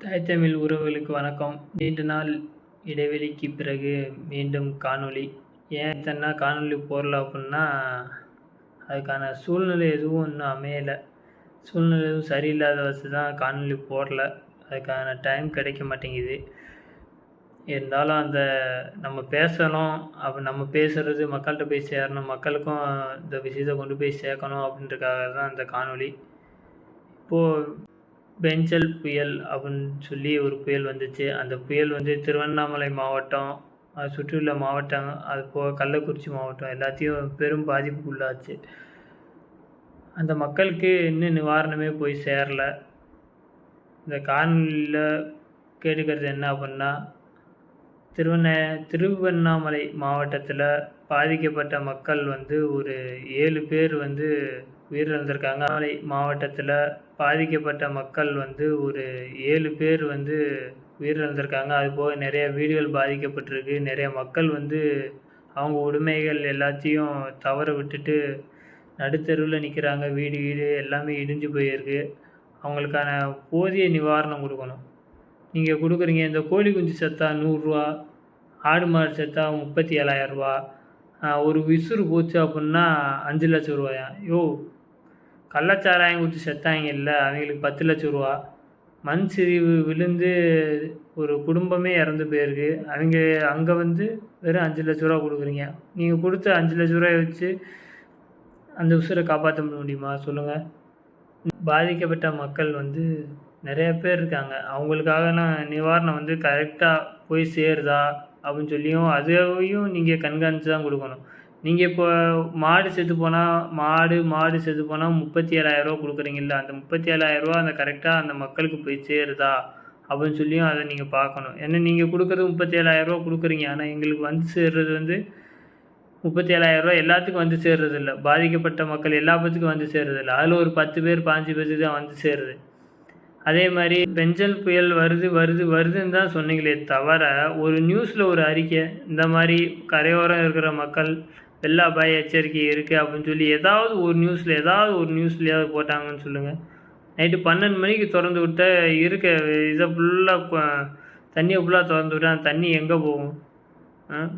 தாய் தமிழ் உறவுகளுக்கு வணக்கம். நீண்ட நாள் இடைவெளிக்கு பிறகு மீண்டும் காணொளி. ஏன் இத்தனை காணொளி போடல அப்படின்னா அதுக்கான சூழ்நிலை எதுவும் இன்னும் அமையலை. சூழ்நிலை எதுவும் சரியில்லாத வச்சு தான் காணொளி போடல. அதுக்கான டைம் கிடைக்க மாட்டேங்குது. இருந்தாலும் அந்த நம்ம பேசணும் அப்போ நம்ம பேசுகிறது மக்கள்கிட்ட போய் சேரணும் மக்களுக்கும் இந்த விஷயத்தை கொண்டு போய் சேர்க்கணும் அப்படின்றக்காக தான் அந்த காணொளி. இப்போது பெஞ்சல் புயல் அப்படின்னு சொல்லி ஒரு புயல் வந்துச்சு. அந்த புயல் வந்து திருவண்ணாமலை மாவட்டம் அது சுற்றியுள்ள மாவட்டம் அது போக கள்ளக்குறிச்சி மாவட்டம் எல்லாத்தையும் பெரும் பாதிப்புக்குள்ளாச்சு. அந்த மக்களுக்கு இன்னும் நிவாரணமே போய் சேரல. இந்த காணொலியில் கேட்டுக்கிறது என்ன அப்படின்னா திருவண்ண திருவண்ணாமலை மாவட்டத்தில் பாதிக்கப்பட்ட மக்கள் வந்து ஒரு ஏழு பேர் வந்து உயிரிழந்திருக்காங்க. திருவண்ணாமலை மாவட்டத்தில் பாதிக்கப்பட்ட மக்கள் வந்து ஒரு ஏழு பேர் வந்து உயிரிழந்திருக்காங்க. அதுபோக நிறைய வீடுகள் பாதிக்கப்பட்டிருக்கு. நிறைய மக்கள் வந்து அவங்க உடைமைகள் எல்லாத்தையும் தவற விட்டுட்டு நடுத்தெருவில் நிற்கிறாங்க வீடு வீடு எல்லாமே இடிஞ்சு போயிருக்கு. அவங்களுக்கான போதிய நிவாரணம் கொடுக்கணும். நீங்கள் கொடுக்குறீங்க. இந்த கோழி குஞ்சு செத்தா நூறுரூவா ஆடு மாடு செத்தா முப்பத்தி ஏழாயிரரூபா ஒரு விசுறு போச்சு அப்படின்னா அஞ்சு லட்சம் ரூபாயா? யோ கள்ளச்சாராயம் குடிச்சு செத்தாங்க இல்லை? அவங்களுக்கு பத்து லட்ச ரூபா. மண் சரிவு விழுந்து ஒரு குடும்பமே இறந்து போயிருக்கு. அவங்க அங்கே வந்து வெறும் அஞ்சு லட்ச ரூபா கொடுக்குறீங்க. நீங்கள் கொடுத்த அஞ்சு லட்ச ரூபாயை வச்சு அந்த உசுரை காப்பாற்ற முடியுமா? சொல்லுங்கள் பாதிக்கப்பட்ட மக்கள் வந்து நிறைய பேர் இருக்காங்க. அவங்களுக்காக நான் நிவாரணம் வந்து கரெக்டாக போய் சேருதா அப்படின்னு சொல்லியும் அதையும் நீங்கள் கண்காணித்து தான் கொடுக்கணும். நீங்கள் இப்போ மாடு செத்து போனால் மாடு மாடு செத்து போனால் முப்பத்தி ஏழாயிரரூவா கொடுக்குறீங்கல்ல அந்த முப்பத்தி ஏழாயிரரூவா அந்த கரெக்டாக அந்த மக்களுக்கு போய் சேருதா? அப்படின்னு சொல்லியும் அதை நீங்கள் பார்க்கணும். ஏன்னா நீங்கள் கொடுக்குறது முப்பத்தி ஏழாயிரரூவா கொடுக்குறீங்க. ஆனால் எங்களுக்கு வந்து சேர்றது வந்து முப்பத்தி ஏழாயிரரூவா எல்லாத்துக்கும் வந்து சேர்றது இல்லை. பாதிக்கப்பட்ட மக்கள் எல்லா பத்துக்கும் வந்து சேர்றது இல்லை. அதில் ஒரு பத்து பேர் பாஞ்சு பேருக்கு தான் வந்து சேருது. அதே மாதிரி பெஞ்சல் புயல் வருது வருது வருதுன்னு தான் சொன்னீங்களே தவிர ஒரு நியூஸில் ஒரு அறிக்கை இந்த மாதிரி கரையோரம் இருக்கிற மக்கள் வெள்ள எச்சரிக்கை இருக்குது அப்படின்னு சொல்லி ஏதாவது ஒரு நியூஸில் ஏதாவது ஒரு நியூஸ்லையாவது போட்டாங்கன்னு சொல்லுங்கள் நைட்டு பன்னெண்டு மணிக்கு திறந்து விட்ட இருக்க இதை ஃபுல்லாக தண்ணியை ஃபுல்லாக திறந்து விட்டால் அந்த தண்ணி எங்கே போகும்?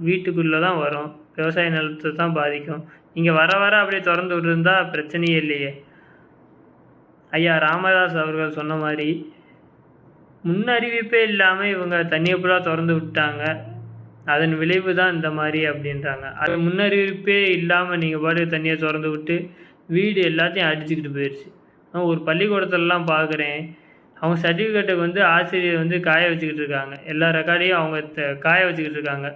வீட்டுக்குள்ளே தான் வரும். விவசாய நிலத்தை தான் பாதிக்கும். இங்கே வர வர அப்படியே திறந்து விட்டுருந்தா பிரச்சனையே இல்லையே. ஐயா ராமதாஸ் அவர்கள் சொன்ன மாதிரி முன்னறிவிப்பே இல்லாமல் இவங்க தண்ணியை ஃபுல்லாக திறந்து விட்டாங்க. அதன் விளைவு தான் இந்த மாதிரி அப்படின்றாங்க. அது முன்னறிவிப்பே இல்லாமல் நீங்கள் பாட்டு தண்ணியை திறந்து விட்டு வீடு எல்லாத்தையும் அடிச்சுக்கிட்டு போயிடுச்சு ஒரு பள்ளிக்கூடத்துலலாம் பார்க்குறேன் அவங்க சர்டிஃபிகேட்டை வந்து ஆசிரியர் வந்து காய வச்சுக்கிட்டு இருக்காங்க. எல்லா ரெக்கார்டையும் அவங்க த காய வச்சுக்கிட்டு இருக்காங்க.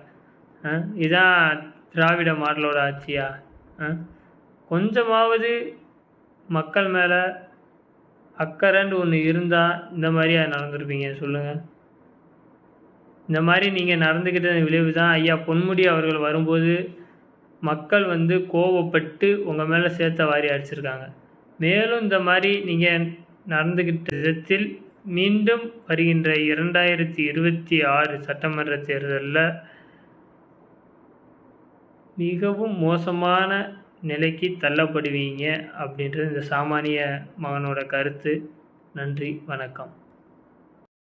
இதுதான் திராவிட மாடலோட ஆட்சியா? கொஞ்சமாவது மக்கள் மேலே அக்கறைன்னு ஒன்று இருந்தால் இந்த மாதிரி நடந்திருப்பீங்க சொல்லுங்கள் இந்த மாதிரி நீங்கள் நடந்துக்கிட்ட விளைவு தான். ஐயா பொன்முடி அவர்கள் வரும்போது மக்கள் வந்து கோவப்பட்டு உங்கள் மேலே சேர்த்த வாரி அடிச்சிருக்காங்க. மேலும் இந்த மாதிரி நீங்கள் நடந்துக்கிட்ட விதத்தில் மீண்டும் வருகின்ற இரண்டாயிரத்தி இருபத்தி ஆறு சட்டமன்ற தேர்தலில் மிகவும் மோசமான நிலைக்கு தள்ளப்படுவீங்க அப்படின்றது இந்த சாமானிய மகனோட கருத்து. நன்றி வணக்கம்.